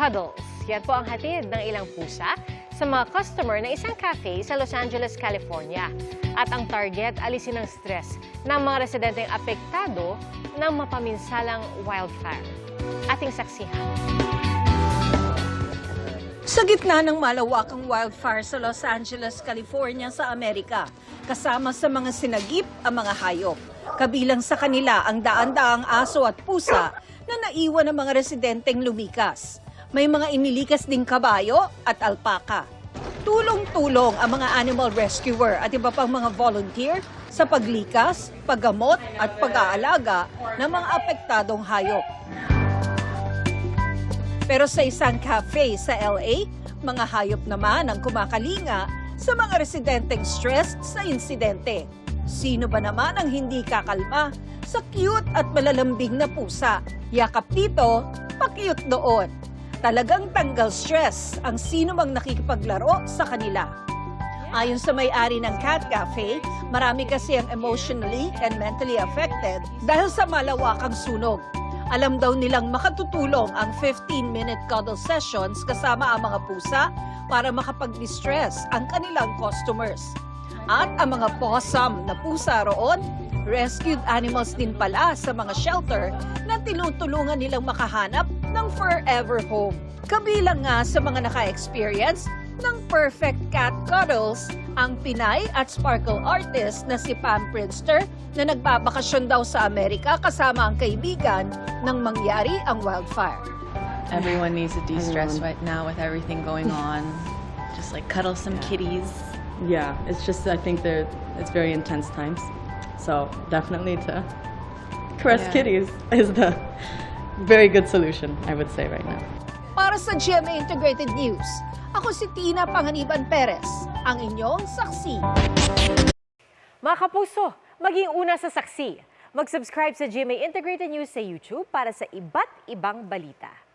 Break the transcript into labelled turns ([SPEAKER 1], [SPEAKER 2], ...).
[SPEAKER 1] Yan po ang hatid ng ilang pusa sa mga customer ng isang cafe sa Los Angeles, California. At ang target, alisin ang stress ng mga residenteng apektado ng mapaminsalang wildfire. Ating saksihan.
[SPEAKER 2] Sa gitna ng malawakang wildfire sa Los Angeles, California sa Amerika, kasama sa mga sinagip ang mga hayop. Kabilang sa kanila ang daan-daang aso at pusa na naiwan ng mga residenteng lumikas. May mga inilikas ding kabayo at alpaka. Tulong-tulong ang mga animal rescuer at iba pang mga volunteer sa paglikas, paggamot at pag-aalaga ng mga apektadong hayop. Pero sa isang cafe sa LA, mga hayop naman ang kumakalinga sa mga residenteng stressed sa insidente. Sino ba naman ang hindi kakalma sa cute at malalambing na pusa? Yakap dito, pa-cute doon. Talagang tanggal stress ang sino mang nakikipaglaro sa kanila. Ayon sa may-ari ng Cat Cafe, marami kasi ang emotionally and mentally affected dahil sa malawakang sunog. Alam daw nilang makatutulong ang 15-minute cuddle sessions kasama ang mga pusa para makapag-distress ang kanilang customers. At ang mga possum na pusa roon, rescued animals din pala sa mga shelter na tinutulungan nilang makahanap ng forever home. Kabilang nga sa mga naka-experience ng perfect cat cuddles ang Pinay at Sparkle artist na si Pam Prinster na nagbabakasyon daw sa Amerika kasama ang kaibigan nang mangyari ang wildfire.
[SPEAKER 3] Everyone needs to de-stress right now with everything going on. Just like cuddle some kitties.
[SPEAKER 4] Yeah, it's just I think they're it's very intense times. So definitely to caress
[SPEAKER 3] Yeah.
[SPEAKER 4] kitties is the very good solution, I would say right now.
[SPEAKER 2] Para sa GMA Integrated News, ako si Tina Panganiban Perez, ang inyong saksi.
[SPEAKER 1] Mga kapuso, maging una sa saksi. Mag-subscribe sa GMA Integrated News sa YouTube para sa iba't ibang balita.